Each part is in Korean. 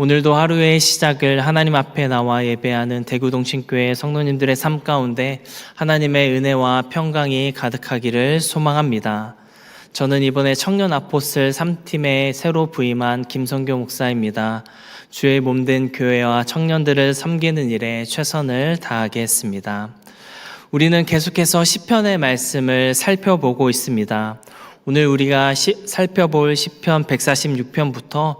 오늘도 하루의 시작을 하나님 앞에 나와 예배하는 대구동신교회 성도님들의 삶 가운데 하나님의 은혜와 평강이 가득하기를 소망합니다. 저는 이번에 청년 아포슬 3팀에 새로 부임한 김성교 목사입니다. 주의 몸된 교회와 청년들을 섬기는 일에 최선을 다하겠습니다. 우리는 계속해서 시편의 말씀을 살펴보고 있습니다. 오늘 우리가 시, 살펴볼 시편 146편부터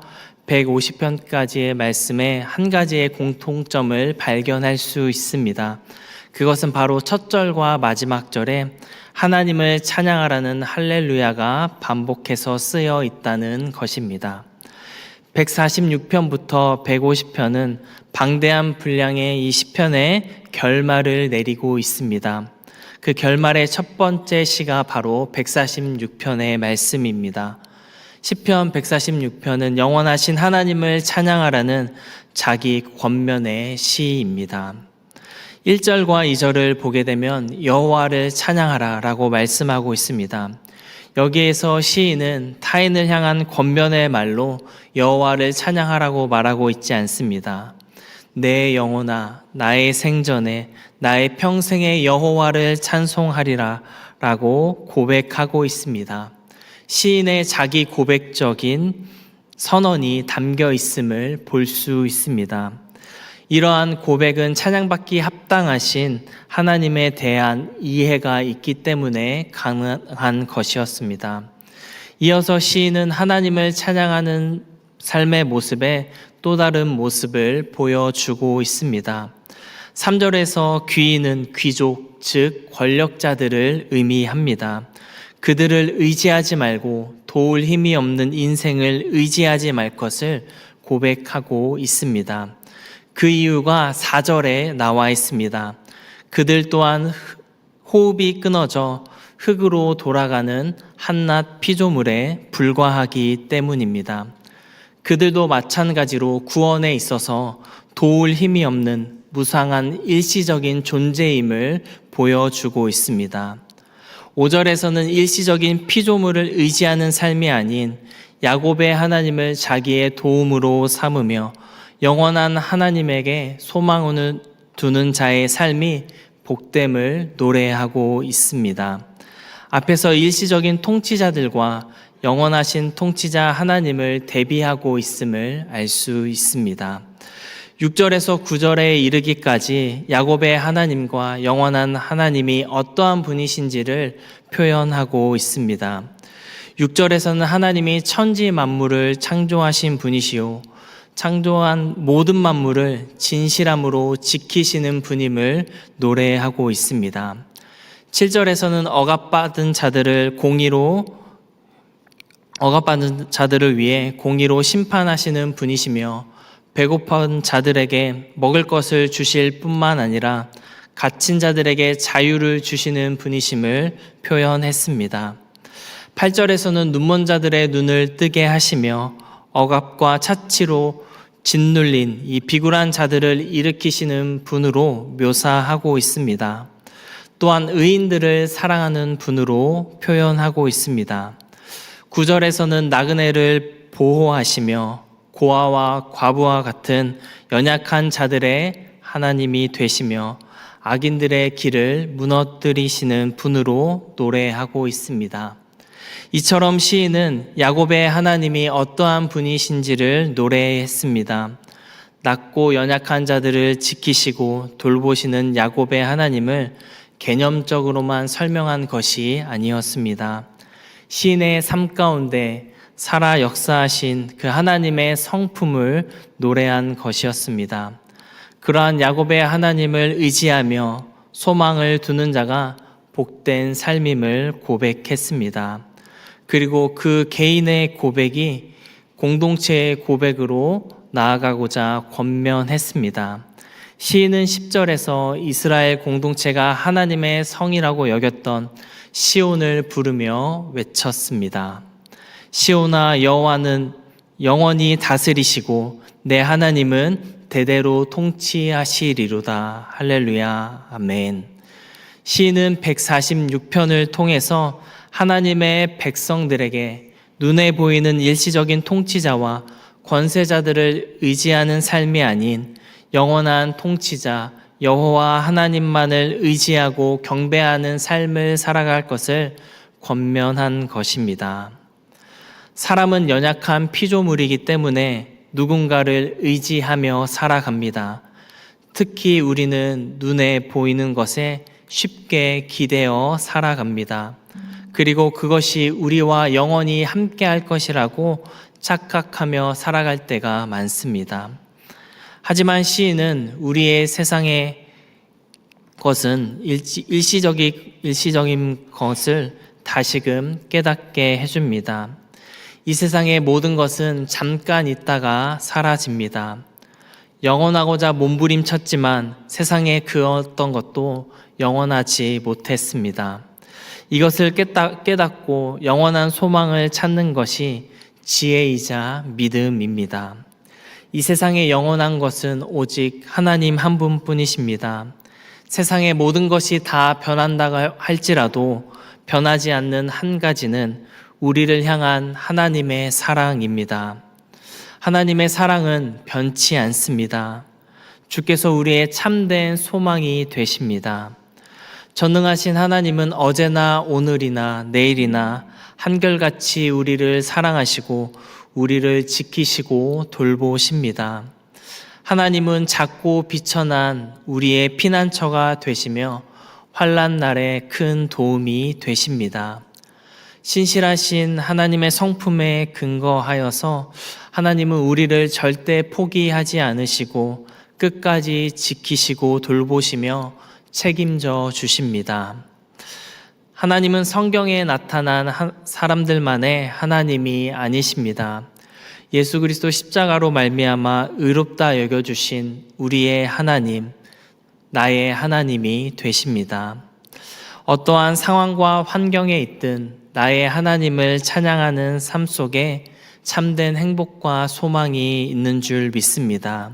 150편까지의 말씀에 한 가지의 공통점을 발견할 수 있습니다. 그것은 바로 첫 절과 마지막 절에 하나님을 찬양하라는 할렐루야가 반복해서 쓰여 있다는 것입니다. 146편부터 150편은 방대한 분량의 이 시편에 결말을 내리고 있습니다. 그 결말의 첫 번째 시가 바로 146편의 말씀입니다. 시편 146편은 영원하신 하나님을 찬양하라는 자기 권면의 시입니다. 1절과 2절을 보게 되면 여호와를 찬양하라라고 말씀하고 있습니다. 여기에서 시인은 타인을 향한 권면의 말로 여호와를 찬양하라고 말하고 있지 않습니다. 내 영혼아 나의 생전에 나의 평생에 여호와를 찬송하리라라고 고백하고 있습니다. 시인의 자기 고백적인 선언이 담겨 있음을 볼 수 있습니다. 이러한 고백은 찬양받기 합당하신 하나님에 대한 이해가 있기 때문에 가능한 것이었습니다. 이어서 시인은 하나님을 찬양하는 삶의 모습에 또 다른 모습을 보여주고 있습니다. 3절에서 귀인은 귀족, 즉 권력자들을 의미합니다. 그들을 의지하지 말고 도울 힘이 없는 인생을 의지하지 말 것을 고백하고 있습니다. 그 이유가 4절에 나와 있습니다. 그들 또한 호흡이 끊어져 흙으로 돌아가는 한낱 피조물에 불과하기 때문입니다. 그들도 마찬가지로 구원에 있어서 도울 힘이 없는 무상한 일시적인 존재임을 보여주고 있습니다. 5절에서는 일시적인 피조물을 의지하는 삶이 아닌 야곱의 하나님을 자기의 도움으로 삼으며 영원한 하나님에게 소망을 두는 자의 삶이 복됨을 노래하고 있습니다. 앞에서 일시적인 통치자들과 영원하신 통치자 하나님을 대비하고 있음을 알 수 있습니다. 6절에서 9절에 이르기까지 야곱의 하나님과 영원한 하나님이 어떠한 분이신지를 표현하고 있습니다. 6절에서는 하나님이 천지 만물을 창조하신 분이시요 창조한 모든 만물을 진실함으로 지키시는 분임을 노래하고 있습니다. 7절에서는 억압받은 자들을 공의로 억압받은 자들을 위해 공의로 심판하시는 분이시며 배고픈 자들에게 먹을 것을 주실 뿐만 아니라 갇힌 자들에게 자유를 주시는 분이심을 표현했습니다. 8절에서는 눈먼 자들의 눈을 뜨게 하시며 억압과 차치로 짓눌린 이 비굴한 자들을 일으키시는 분으로 묘사하고 있습니다. 또한 의인들을 사랑하는 분으로 표현하고 있습니다. 9절에서는 나그네를 보호하시며 고아와 과부와 같은 연약한 자들의 하나님이 되시며 악인들의 길을 무너뜨리시는 분으로 노래하고 있습니다. 이처럼 시인은 야곱의 하나님이 어떠한 분이신지를 노래했습니다. 낮고 연약한 자들을 지키시고 돌보시는 야곱의 하나님을 개념적으로만 설명한 것이 아니었습니다. 시인의 삶 가운데 살아 역사하신 그 하나님의 성품을 노래한 것이었습니다. 그러한 야곱의 하나님을 의지하며 소망을 두는 자가 복된 삶임을 고백했습니다. 그리고 그 개인의 고백이 공동체의 고백으로 나아가고자 권면했습니다. 시인은 10절에서 이스라엘 공동체가 하나님의 성이라고 여겼던 시온을 부르며 외쳤습니다. 시온아 여호와는 영원히 다스리시고 내 하나님은 대대로 통치하시리로다. 할렐루야. 아멘. 시인은 146편을 통해서 하나님의 백성들에게 눈에 보이는 일시적인 통치자와 권세자들을 의지하는 삶이 아닌 영원한 통치자 여호와 하나님만을 의지하고 경배하는 삶을 살아갈 것을 권면한 것입니다. 사람은 연약한 피조물이기 때문에 누군가를 의지하며 살아갑니다. 특히 우리는 눈에 보이는 것에 쉽게 기대어 살아갑니다. 그리고 그것이 우리와 영원히 함께 할 것이라고 착각하며 살아갈 때가 많습니다. 하지만 시인은 우리의 세상의 것은 일시, 일시적인, 일시적인 것을 다시금 깨닫게 해줍니다. 이 세상의 모든 것은 잠깐 있다가 사라집니다. 영원하고자 몸부림쳤지만 세상의 그 어떤 것도 영원하지 못했습니다. 이것을 깨닫, 깨닫고 영원한 소망을 찾는 것이 지혜이자 믿음입니다. 이 세상에 영원한 것은 오직 하나님 한 분뿐이십니다. 세상의 모든 것이 다 변한다고 할지라도 변하지 않는 한 가지는 우리를 향한 하나님의 사랑입니다. 하나님의 사랑은 변치 않습니다. 주께서 우리의 참된 소망이 되십니다. 전능하신 하나님은 어제나 오늘이나 내일이나 한결같이 우리를 사랑하시고 우리를 지키시고 돌보십니다. 하나님은 작고 비천한 우리의 피난처가 되시며 환란 날에 큰 도움이 되십니다. 신실하신 하나님의 성품에 근거하여서 하나님은 우리를 절대 포기하지 않으시고 끝까지 지키시고 돌보시며 책임져 주십니다. 하나님은 성경에 나타난 사람들만의 하나님이 아니십니다. 예수 그리스도 십자가로 말미암아 의롭다 여겨 주신 우리의 하나님, 나의 하나님이 되십니다. 어떠한 상황과 환경에 있든 나의 하나님을 찬양하는 삶 속에 참된 행복과 소망이 있는 줄 믿습니다.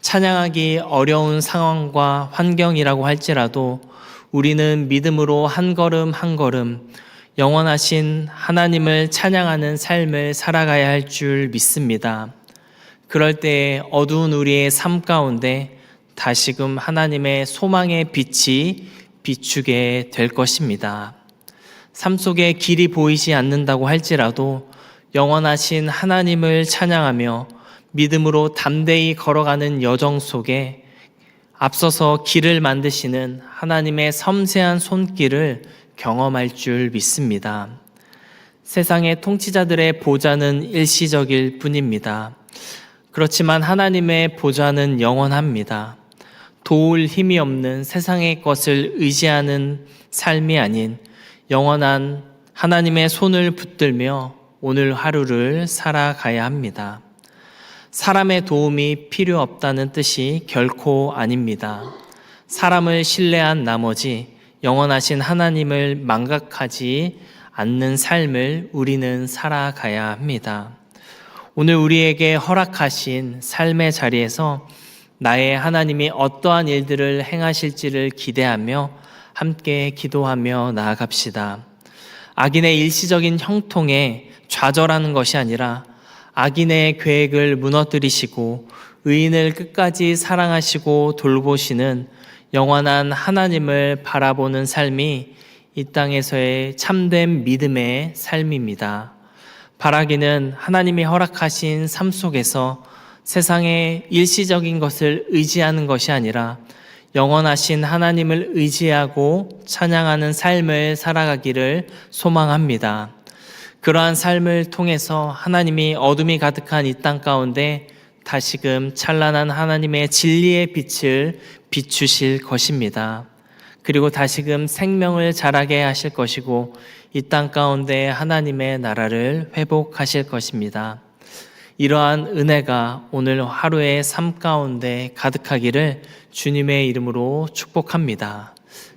찬양하기 어려운 상황과 환경이라고 할지라도 우리는 믿음으로 한 걸음 한 걸음 영원하신 하나님을 찬양하는 삶을 살아가야 할 줄 믿습니다. 그럴 때 어두운 우리의 삶 가운데 다시금 하나님의 소망의 빛이 비추게 될 것입니다. 삶 속에 길이 보이지 않는다고 할지라도 영원하신 하나님을 찬양하며 믿음으로 담대히 걸어가는 여정 속에 앞서서 길을 만드시는 하나님의 섬세한 손길을 경험할 줄 믿습니다. 세상의 통치자들의 보좌는 일시적일 뿐입니다. 그렇지만 하나님의 보좌는 영원합니다. 도울 힘이 없는 세상의 것을 의지하는 삶이 아닌 영원한 하나님의 손을 붙들며 오늘 하루를 살아가야 합니다. 사람의 도움이 필요 없다는 뜻이 결코 아닙니다. 사람을 신뢰한 나머지 영원하신 하나님을 망각하지 않는 삶을 우리는 살아가야 합니다. 오늘 우리에게 허락하신 삶의 자리에서 나의 하나님이 어떠한 일들을 행하실지를 기대하며 함께 기도하며 나아갑시다. 악인의 일시적인 형통에 좌절하는 것이 아니라 악인의 계획을 무너뜨리시고 의인을 끝까지 사랑하시고 돌보시는 영원한 하나님을 바라보는 삶이 이 땅에서의 참된 믿음의 삶입니다. 바라기는 하나님이 허락하신 삶 속에서 세상의 일시적인 것을 의지하는 것이 아니라 영원하신 하나님을 의지하고 찬양하는 삶을 살아가기를 소망합니다. 그러한 삶을 통해서 하나님이 어둠이 가득한 이 땅 가운데 다시금 찬란한 하나님의 진리의 빛을 비추실 것입니다. 그리고 다시금 생명을 자라게 하실 것이고 이 땅 가운데 하나님의 나라를 회복하실 것입니다. 이러한 은혜가 오늘 하루의 삶 가운데 가득하기를 주님의 이름으로 축복합니다.